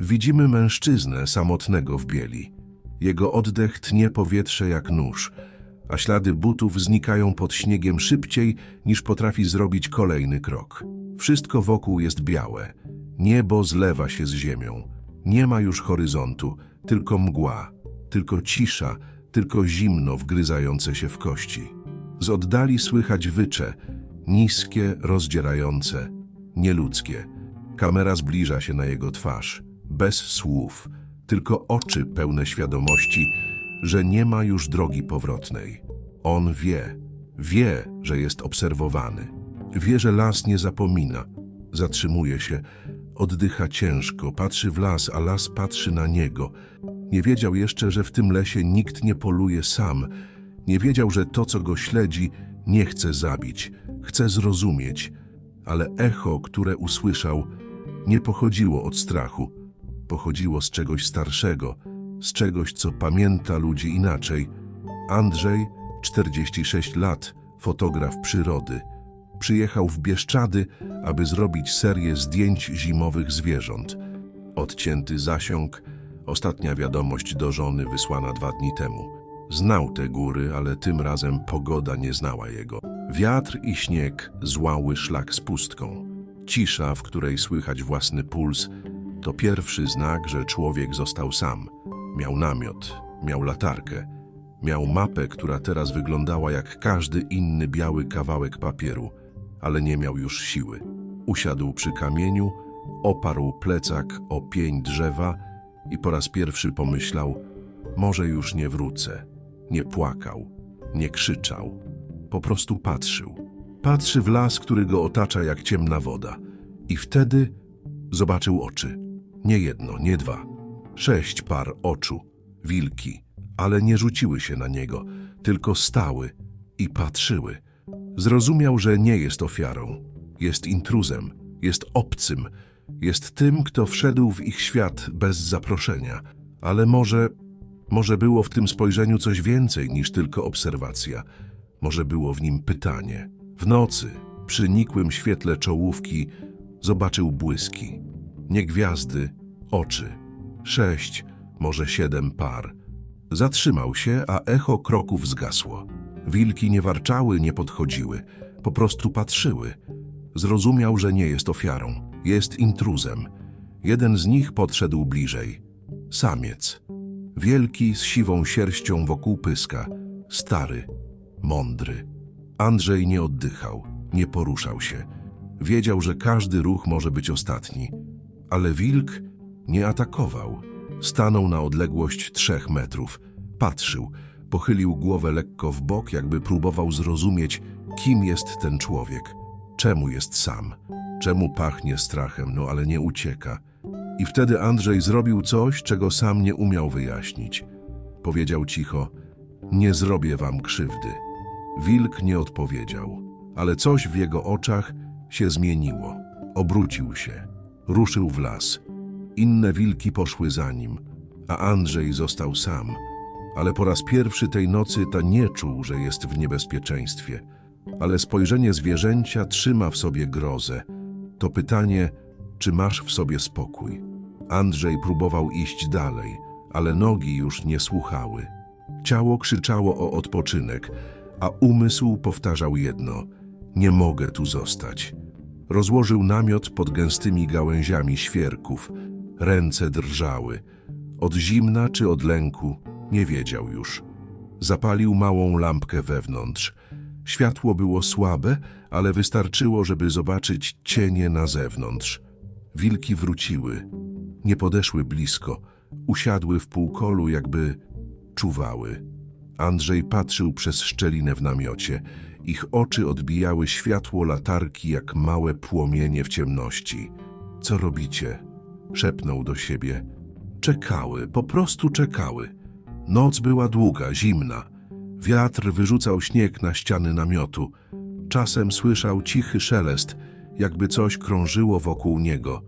Widzimy mężczyznę samotnego w bieli. Jego oddech tnie powietrze jak nóż, a ślady butów znikają pod śniegiem szybciej, niż potrafi zrobić kolejny krok. Wszystko wokół jest białe. Niebo zlewa się z ziemią. Nie ma już horyzontu, tylko mgła, tylko cisza, tylko zimno wgryzające się w kości. Z oddali słychać wycze, niskie, rozdzierające, nieludzkie. Kamera zbliża się na jego twarz, bez słów, tylko oczy pełne świadomości, że nie ma już drogi powrotnej. On wie, wie, że jest obserwowany. Wie, że las nie zapomina. Zatrzymuje się, oddycha ciężko, patrzy w las, a las patrzy na niego. Nie wiedział jeszcze, że w tym lesie nikt nie poluje sam. Nie wiedział, że to, co go śledzi, nie chce zabić, chce zrozumieć. Ale echo, które usłyszał, nie pochodziło od strachu. Pochodziło z czegoś starszego, z czegoś, co pamięta ludzi inaczej. Andrzej, 46 lat, fotograf przyrody. Przyjechał w Bieszczady, aby zrobić serię zdjęć zimowych zwierząt. Odcięty zasiąg, ostatnia wiadomość do żony wysłana dwa dni temu. Znał te góry, ale tym razem pogoda nie znała jego. Wiatr i śnieg złały szlak z pustką. Cisza, w której słychać własny puls, to pierwszy znak, że człowiek został sam. Miał namiot, miał latarkę, miał mapę, która teraz wyglądała jak każdy inny biały kawałek papieru, ale nie miał już siły. Usiadł przy kamieniu, oparł plecak o pień drzewa i po raz pierwszy pomyślał: Może już nie wrócę. Nie płakał, nie krzyczał, po prostu patrzył. Patrzy w las, który go otacza jak ciemna woda. I wtedy zobaczył oczy. Nie jedno, nie dwa. Sześć par oczu, wilki, ale nie rzuciły się na niego, tylko stały i patrzyły. Zrozumiał, że nie jest ofiarą, jest intruzem, jest obcym, jest tym, kto wszedł w ich świat bez zaproszenia. Ale może, może było w tym spojrzeniu coś więcej niż tylko obserwacja. Może było w nim pytanie. W nocy, przy nikłym świetle czołówki, zobaczył błyski. Nie gwiazdy, oczy. Sześć, może siedem par. Zatrzymał się, a echo kroków zgasło. Wilki nie warczały, nie podchodziły, po prostu patrzyły. Zrozumiał, że nie jest ofiarą, jest intruzem. Jeden z nich podszedł bliżej. Samiec. Wielki, z siwą sierścią wokół pyska. Stary, mądry. Andrzej nie oddychał, nie poruszał się. Wiedział, że każdy ruch może być ostatni. Ale wilk nie atakował. Stanął na odległość trzech metrów. Patrzył, pochylił głowę lekko w bok, jakby próbował zrozumieć, kim jest ten człowiek. Czemu jest sam? Czemu pachnie strachem, no ale nie ucieka? I wtedy Andrzej zrobił coś, czego sam nie umiał wyjaśnić. Powiedział cicho, nie zrobię wam krzywdy. Wilk nie odpowiedział, ale coś w jego oczach się zmieniło. Obrócił się, ruszył w las. Inne wilki poszły za nim, a Andrzej został sam. Ale po raz pierwszy tej nocy ta nie czuł, że jest w niebezpieczeństwie. Ale spojrzenie zwierzęcia trzyma w sobie grozę. To pytanie, czy masz w sobie spokój? Andrzej próbował iść dalej, ale nogi już nie słuchały. Ciało krzyczało o odpoczynek, a umysł powtarzał jedno: Nie mogę tu zostać. Rozłożył namiot pod gęstymi gałęziami świerków. Ręce drżały. Od zimna czy od lęku nie wiedział już. Zapalił małą lampkę wewnątrz. Światło było słabe, ale wystarczyło, żeby zobaczyć cienie na zewnątrz. Wilki wróciły. Nie podeszły blisko. Usiadły w półkolu, jakby czuwały. Andrzej patrzył przez szczelinę w namiocie. Ich oczy odbijały światło latarki jak małe płomienie w ciemności. Co robicie? Szepnął do siebie. Czekały, po prostu czekały. Noc była długa, zimna. Wiatr wyrzucał śnieg na ściany namiotu. Czasem słyszał cichy szelest, jakby coś krążyło wokół niego.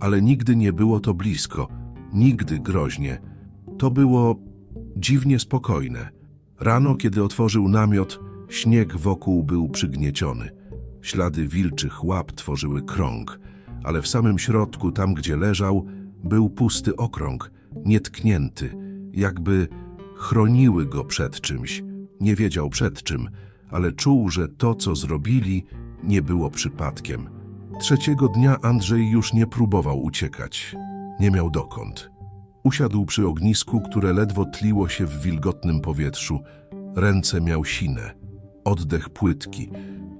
Ale nigdy nie było to blisko, nigdy groźnie. To było dziwnie spokojne. Rano, kiedy otworzył namiot, śnieg wokół był przygnieciony. Ślady wilczych łap tworzyły krąg, ale w samym środku, tam gdzie leżał, Był pusty okrąg, nietknięty, jakby chroniły go przed czymś. Nie wiedział przed czym, ale czuł, że to, co zrobili, nie było przypadkiem. Trzeciego dnia Andrzej już nie próbował uciekać. Nie miał dokąd. Usiadł przy ognisku, które ledwo tliło się w wilgotnym powietrzu. Ręce miał sine, oddech płytki.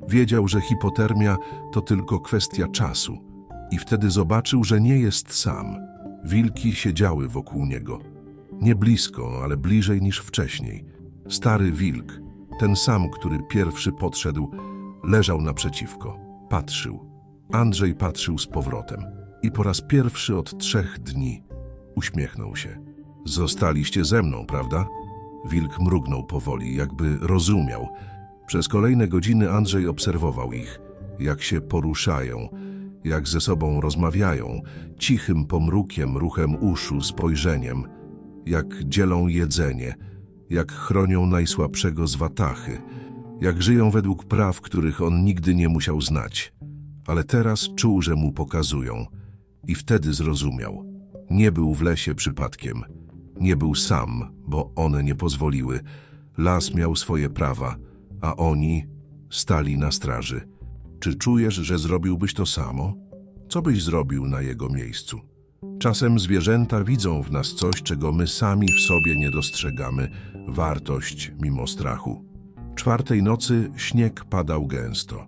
Wiedział, że hipotermia to tylko kwestia czasu. I wtedy zobaczył, że nie jest sam. Wilki siedziały wokół niego. Nie blisko, ale bliżej niż wcześniej. Stary wilk, ten sam, który pierwszy podszedł, leżał naprzeciwko. Patrzył. Andrzej patrzył z powrotem. I po raz pierwszy od trzech dni uśmiechnął się. Zostaliście ze mną, prawda? Wilk mrugnął powoli, jakby rozumiał. Przez kolejne godziny Andrzej obserwował ich, jak się poruszają, jak ze sobą rozmawiają, cichym pomrukiem, ruchem uszu, spojrzeniem, jak dzielą jedzenie, jak chronią najsłabszego z watachy, jak żyją według praw, których on nigdy nie musiał znać. Ale teraz czuł, że mu pokazują. I wtedy zrozumiał. Nie był w lesie przypadkiem. Nie był sam, bo one nie pozwoliły. Las miał swoje prawa, a oni stali na straży. Czy czujesz, że zrobiłbyś to samo? Co byś zrobił na jego miejscu? Czasem zwierzęta widzą w nas coś, czego my sami w sobie nie dostrzegamy. Wartość mimo strachu. Czwartej nocy śnieg padał gęsto.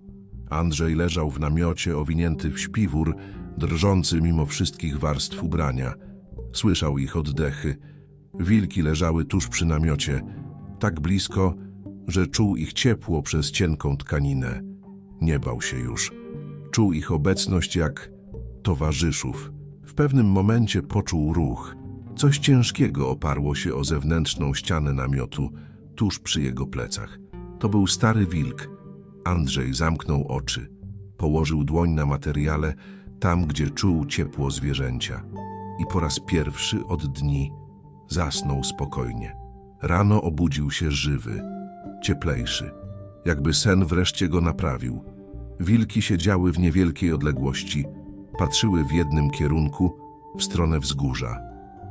Andrzej leżał w namiocie owinięty w śpiwór, drżący mimo wszystkich warstw ubrania. Słyszał ich oddechy. Wilki leżały tuż przy namiocie, tak blisko, że czuł ich ciepło przez cienką tkaninę. Nie bał się już. Czuł ich obecność jak towarzyszów. W pewnym momencie poczuł ruch. Coś ciężkiego oparło się o zewnętrzną ścianę namiotu, tuż przy jego plecach. To był stary wilk. Andrzej zamknął oczy. Położył dłoń na materiale, tam gdzie czuł ciepło zwierzęcia. I po raz pierwszy od dni zasnął spokojnie. Rano obudził się żywy, cieplejszy, jakby sen wreszcie go naprawił. Wilki siedziały w niewielkiej odległości, patrzyły w jednym kierunku, w stronę wzgórza.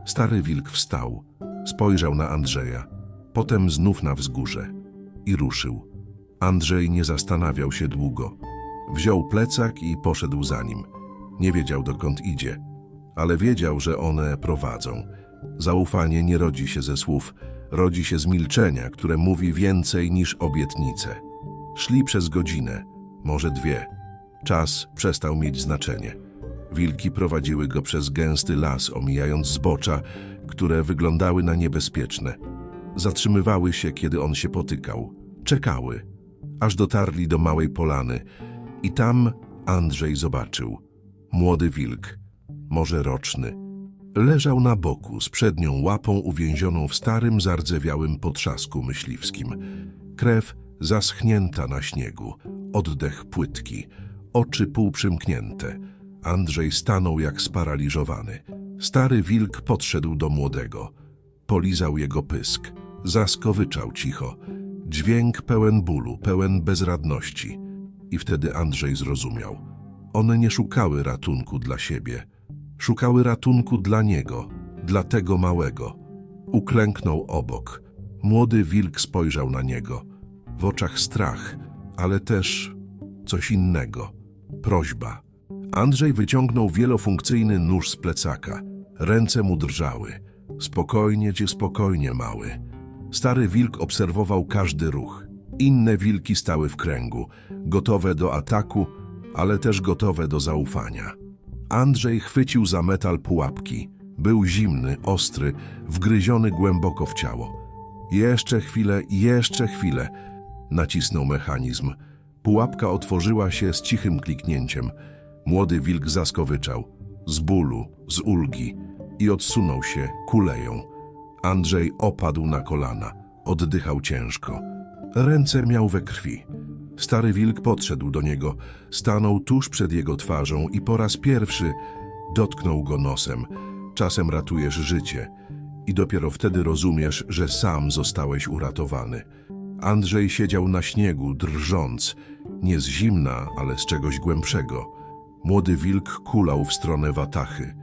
Stary wilk wstał, spojrzał na Andrzeja, potem znów na wzgórze i ruszył. Andrzej nie zastanawiał się długo. Wziął plecak i poszedł za nim. Nie wiedział dokąd idzie, ale wiedział, że one prowadzą. Zaufanie nie rodzi się ze słów, rodzi się z milczenia, które mówi więcej niż obietnice. Szli przez godzinę, może dwie. Czas przestał mieć znaczenie. Wilki prowadziły go przez gęsty las, omijając zbocza, które wyglądały na niebezpieczne. Zatrzymywały się, kiedy on się potykał. Czekały, aż dotarli do małej polany. I tam Andrzej zobaczył. Młody wilk, może roczny, leżał na boku z przednią łapą uwięzioną w starym, zardzewiałym potrzasku myśliwskim. Krew zaschnięta na śniegu, oddech płytki, oczy półprzymknięte. Andrzej stanął jak sparaliżowany. Stary wilk podszedł do młodego. Polizał jego pysk. Zaskowyczał cicho. Dźwięk pełen bólu, pełen bezradności. I wtedy Andrzej zrozumiał. One nie szukały ratunku dla siebie. Szukały ratunku dla niego, dla tego małego. Uklęknął obok. Młody wilk spojrzał na niego. W oczach strach, ale też coś innego. Prośba. Andrzej wyciągnął wielofunkcyjny nóż z plecaka. Ręce mu drżały. Spokojnie cię, spokojnie, mały. Stary wilk obserwował każdy ruch. Inne wilki stały w kręgu, gotowe do ataku, ale też gotowe do zaufania. Andrzej chwycił za metal pułapki. Był zimny, ostry, wgryziony głęboko w ciało. Jeszcze chwilę, jeszcze chwilę. Nacisnął mechanizm. Pułapka otworzyła się z cichym kliknięciem. Młody wilk zaskowyczał. Z bólu, z ulgi. I odsunął się, kuleją. Andrzej opadł na kolana. Oddychał ciężko. Ręce miał we krwi. Stary wilk podszedł do niego, stanął tuż przed jego twarzą i po raz pierwszy dotknął go nosem. Czasem ratujesz życie i dopiero wtedy rozumiesz, że sam zostałeś uratowany. Andrzej siedział na śniegu, drżąc, nie z zimna, ale z czegoś głębszego. Młody wilk kulał w stronę watachy.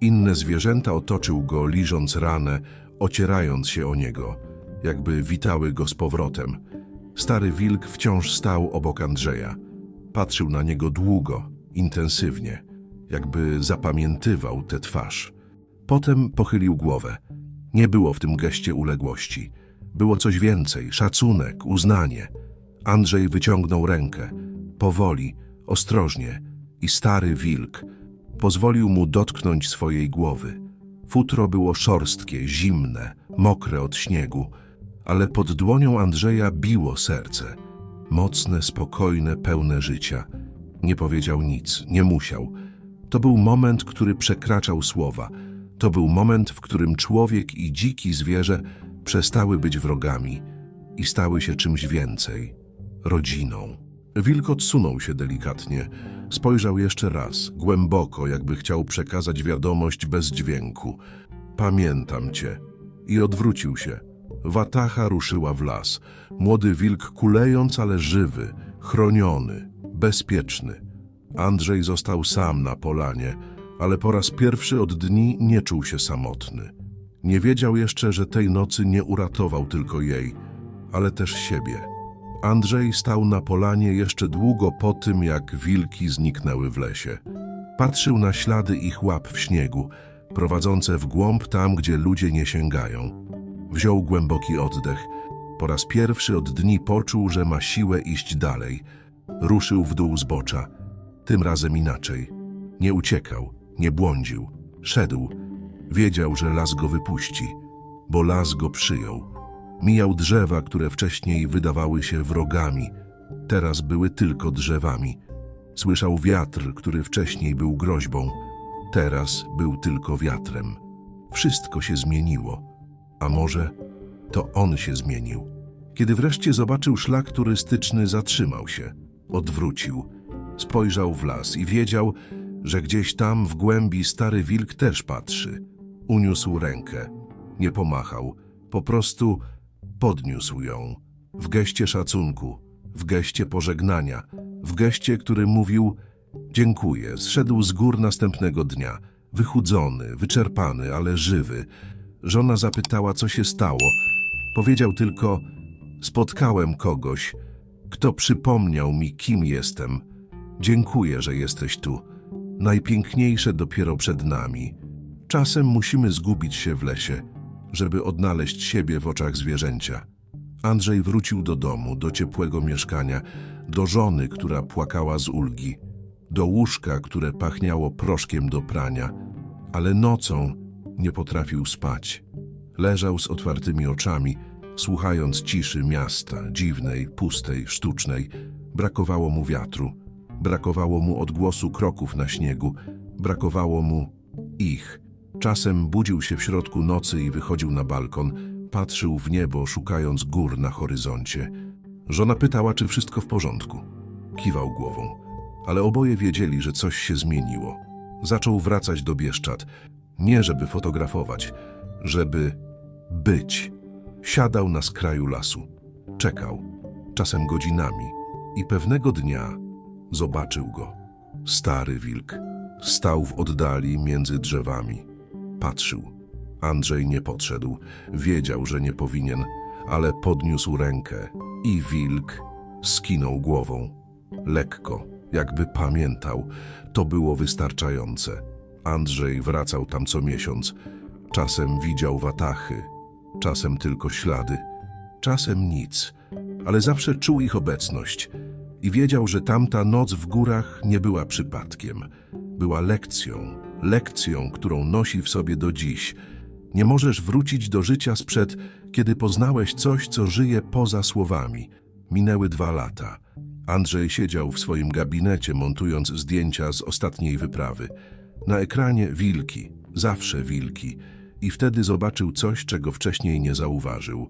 Inne zwierzęta otoczył go, liżąc ranę, ocierając się o niego, jakby witały go z powrotem. Stary wilk wciąż stał obok Andrzeja. Patrzył na niego długo, intensywnie, jakby zapamiętywał tę twarz. Potem pochylił głowę. Nie było w tym geście uległości. Było coś więcej, szacunek, uznanie. Andrzej wyciągnął rękę, powoli, ostrożnie i stary wilk pozwolił mu dotknąć swojej głowy. Futro było szorstkie, zimne, mokre od śniegu, ale pod dłonią Andrzeja biło serce. Mocne, spokojne, pełne życia. Nie powiedział nic, nie musiał. To był moment, który przekraczał słowa. To był moment, w którym człowiek i dziki zwierzę przestały być wrogami i stały się czymś więcej rodziną. Wilk odsunął się delikatnie, spojrzał jeszcze raz, głęboko, jakby chciał przekazać wiadomość bez dźwięku. Pamiętam cię. I odwrócił się. Watacha ruszyła w las. Młody wilk kulejąc, ale żywy, chroniony, bezpieczny. Andrzej został sam na polanie, ale po raz pierwszy od dni nie czuł się samotny. Nie wiedział jeszcze, że tej nocy nie uratował tylko jej, ale też siebie. Andrzej stał na polanie jeszcze długo po tym, jak wilki zniknęły w lesie. Patrzył na ślady ich łap w śniegu, prowadzące w głąb tam, gdzie ludzie nie sięgają. Wziął głęboki oddech. Po raz pierwszy od dni poczuł, że ma siłę iść dalej. Ruszył w dół zbocza. Tym razem inaczej. Nie uciekał, nie błądził. Szedł. Wiedział, że las go wypuści, bo las go przyjął. Mijał drzewa, które wcześniej wydawały się wrogami. Teraz były tylko drzewami. Słyszał wiatr, który wcześniej był groźbą. Teraz był tylko wiatrem. Wszystko się zmieniło. A może to on się zmienił? Kiedy wreszcie zobaczył szlak turystyczny, zatrzymał się. Odwrócił. Spojrzał w las i wiedział, że gdzieś tam w głębi stary wilk też patrzy. Uniósł rękę. Nie pomachał. Po prostu podniósł ją. W geście szacunku, w geście pożegnania, w geście, który mówił dziękuję. Zszedł z gór następnego dnia, wychudzony, wyczerpany, ale żywy. Żona zapytała, co się stało. Powiedział tylko, spotkałem kogoś, kto przypomniał mi, kim jestem. Dziękuję, że jesteś tu. Najpiękniejsze dopiero przed nami. Czasem musimy zgubić się w lesie, żeby odnaleźć siebie w oczach zwierzęcia. Andrzej wrócił do domu, do ciepłego mieszkania, do żony, która płakała z ulgi, do łóżka, które pachniało proszkiem do prania, ale nocą nie potrafił spać. Leżał z otwartymi oczami, słuchając ciszy miasta, dziwnej, pustej, sztucznej. Brakowało mu wiatru, brakowało mu odgłosu kroków na śniegu, brakowało mu ich. Czasem budził się w środku nocy i wychodził na balkon, patrzył w niebo, szukając gór na horyzoncie. Żona pytała, czy wszystko w porządku. Kiwał głową, ale oboje wiedzieli, że coś się zmieniło. Zaczął wracać do Bieszczad, nie żeby fotografować, żeby być. Siadał na skraju lasu, czekał, czasem godzinami, i pewnego dnia zobaczył go. Stary wilk stał w oddali między drzewami. Patrzył. Andrzej nie podszedł. Wiedział, że nie powinien, ale podniósł rękę i wilk skinął głową. Lekko, jakby pamiętał. To było wystarczające. Andrzej wracał tam co miesiąc. Czasem widział watachy, czasem tylko ślady, czasem nic, ale zawsze czuł ich obecność i wiedział, że tamta noc w górach nie była przypadkiem. Była lekcją, lekcją, którą nosi w sobie do dziś. Nie możesz wrócić do życia sprzed, kiedy poznałeś coś, co żyje poza słowami. Minęły dwa lata. Andrzej siedział w swoim gabinecie, montując zdjęcia z ostatniej wyprawy. Na ekranie wilki, zawsze wilki. I wtedy zobaczył coś, czego wcześniej nie zauważył.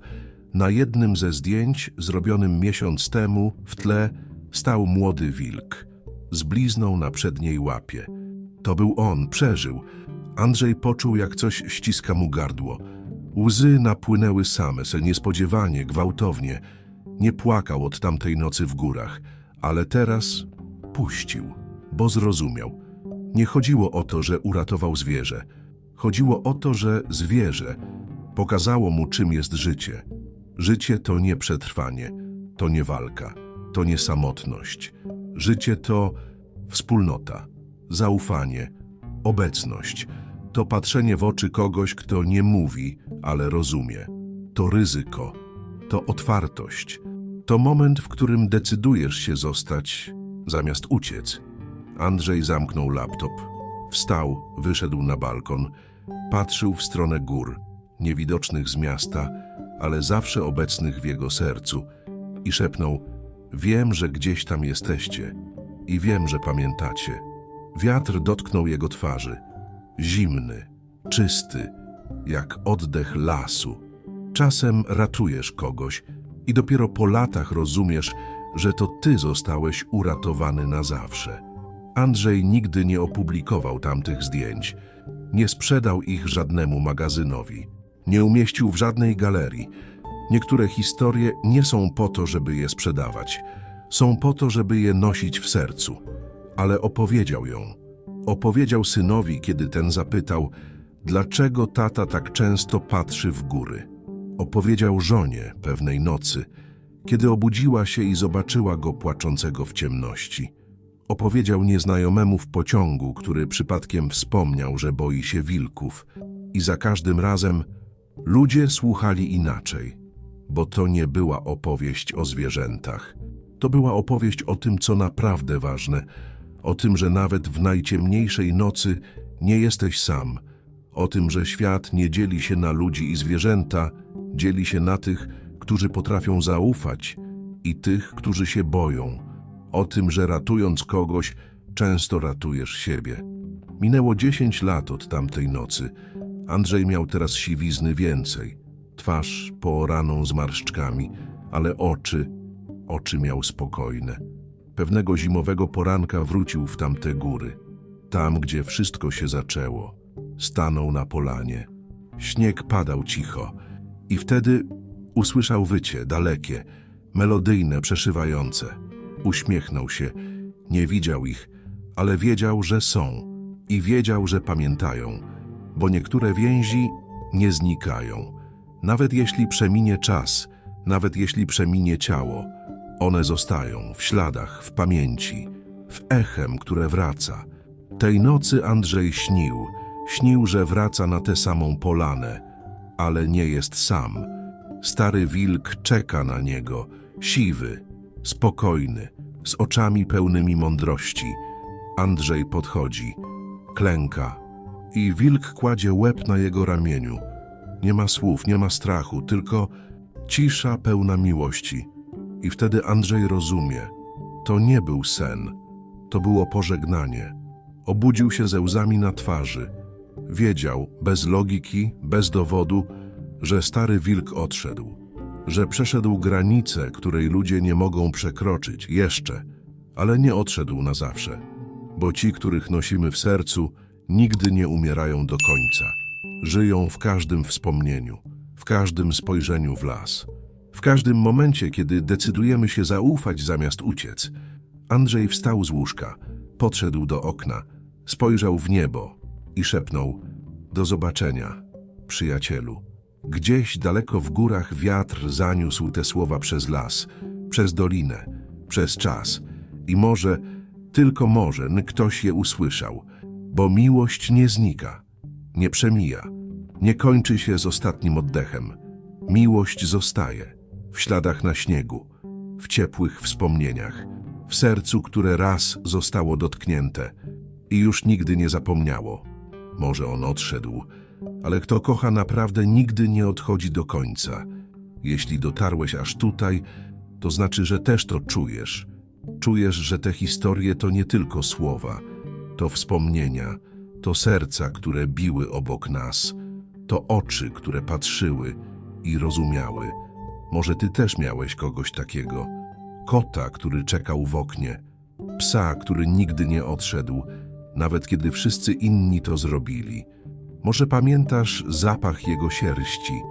Na jednym ze zdjęć, zrobionym miesiąc temu, w tle stał młody wilk, z blizną na przedniej łapie. To był on, przeżył. Andrzej poczuł, jak coś ściska mu gardło. Łzy napłynęły same, se niespodziewanie, gwałtownie. Nie płakał od tamtej nocy w górach, ale teraz puścił, bo zrozumiał. Nie chodziło o to, że uratował zwierzę. Chodziło o to, że zwierzę pokazało mu, czym jest życie. Życie to nie przetrwanie, to nie walka, to nie samotność. Życie to wspólnota, zaufanie, obecność. To patrzenie w oczy kogoś, kto nie mówi, ale rozumie. To ryzyko, to otwartość. To moment, w którym decydujesz się zostać, zamiast uciec. Andrzej zamknął laptop. Wstał, wyszedł na balkon. Patrzył w stronę gór, niewidocznych z miasta, ale zawsze obecnych w jego sercu. I szepnął, wiem, że gdzieś tam jesteście. I wiem, że pamiętacie. Wiatr dotknął jego twarzy. Zimny, czysty, jak oddech lasu. Czasem ratujesz kogoś i dopiero po latach rozumiesz, że to ty zostałeś uratowany na zawsze. Andrzej nigdy nie opublikował tamtych zdjęć. Nie sprzedał ich żadnemu magazynowi. Nie umieścił w żadnej galerii. Niektóre historie nie są po to, żeby je sprzedawać. Są po to, żeby je nosić w sercu. Ale opowiedział ją. Opowiedział synowi, kiedy ten zapytał, dlaczego tata tak często patrzy w góry. Opowiedział żonie pewnej nocy, kiedy obudziła się i zobaczyła go płaczącego w ciemności. Opowiedział nieznajomemu w pociągu, który przypadkiem wspomniał, że boi się wilków. I za każdym razem ludzie słuchali inaczej, bo to nie była opowieść o zwierzętach. To była opowieść o tym, co naprawdę ważne, o tym, że nawet w najciemniejszej nocy nie jesteś sam, o tym, że świat nie dzieli się na ludzi i zwierzęta, dzieli się na tych, którzy potrafią zaufać i tych, którzy się boją, o tym, że ratując kogoś, często ratujesz siebie. Minęło dziesięć lat od tamtej nocy. Andrzej miał teraz siwizny więcej. Twarz pooraną zmarszczkami, ale oczy, oczy miał spokojne. Pewnego zimowego poranka wrócił w tamte góry. Tam, gdzie wszystko się zaczęło. Stanął na polanie. Śnieg padał cicho i wtedy usłyszał wycie, dalekie, melodyjne, przeszywające. Uśmiechnął się. Nie widział ich, ale wiedział, że są i wiedział, że pamiętają, bo niektóre więzi nie znikają. Nawet jeśli przeminie czas, nawet jeśli przeminie ciało, one zostają w śladach, w pamięci, w echem, które wraca. Tej nocy Andrzej śnił, śnił, że wraca na tę samą polanę, ale nie jest sam. Stary wilk czeka na niego, siwy, spokojny, z oczami pełnymi mądrości. Andrzej podchodzi, klęka i wilk kładzie łeb na jego ramieniu. Nie ma słów, nie ma strachu, tylko cisza pełna miłości. I wtedy Andrzej rozumie, to nie był sen, to było pożegnanie. Obudził się ze łzami na twarzy. Wiedział, bez logiki, bez dowodu, że stary wilk odszedł, że przeszedł granicę, której ludzie nie mogą przekroczyć jeszcze, ale nie odszedł na zawsze, bo ci, których nosimy w sercu, nigdy nie umierają do końca. Żyją w każdym wspomnieniu, w każdym spojrzeniu w las, w każdym momencie, kiedy decydujemy się zaufać zamiast uciec. Andrzej wstał z łóżka, podszedł do okna, spojrzał w niebo i szepnął: Do zobaczenia, przyjacielu. Gdzieś daleko w górach wiatr zaniósł te słowa przez las, przez dolinę, przez czas i może, tylko może, ktoś je usłyszał, bo miłość nie znika, nie przemija, nie kończy się z ostatnim oddechem. Miłość zostaje w śladach na śniegu, w ciepłych wspomnieniach, w sercu, które raz zostało dotknięte i już nigdy nie zapomniało. Może on odszedł, ale kto kocha naprawdę nigdy nie odchodzi do końca. Jeśli dotarłeś aż tutaj, to znaczy, że też to czujesz. Czujesz, że te historie to nie tylko słowa, to wspomnienia, to serca, które biły obok nas, to oczy, które patrzyły i rozumiały. Może ty też miałeś kogoś takiego. Kota, który czekał w oknie, psa, który nigdy nie odszedł, nawet kiedy wszyscy inni to zrobili. Może pamiętasz zapach jego sierści,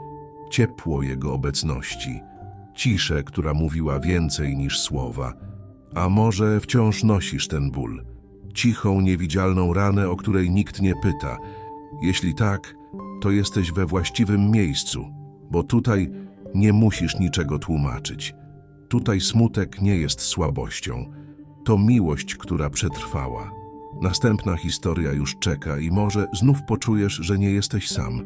ciepło jego obecności, ciszę, która mówiła więcej niż słowa. A może wciąż nosisz ten ból, cichą, niewidzialną ranę, o której nikt nie pyta, Jeśli tak, to jesteś we właściwym miejscu, bo tutaj nie musisz niczego tłumaczyć. Tutaj smutek nie jest słabością, to miłość, która przetrwała. Następna historia już czeka i może znów poczujesz, że nie jesteś sam,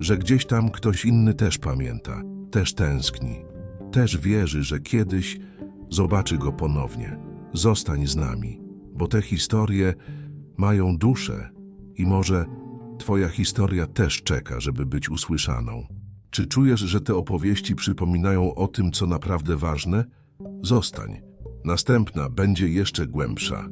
że gdzieś tam ktoś inny też pamięta, też tęskni, też wierzy, że kiedyś zobaczy go ponownie. Zostań z nami, bo te historie mają duszę i może Twoja historia też czeka, żeby być usłyszaną. Czy czujesz, że te opowieści przypominają o tym, co naprawdę ważne? Zostań. Następna będzie jeszcze głębsza.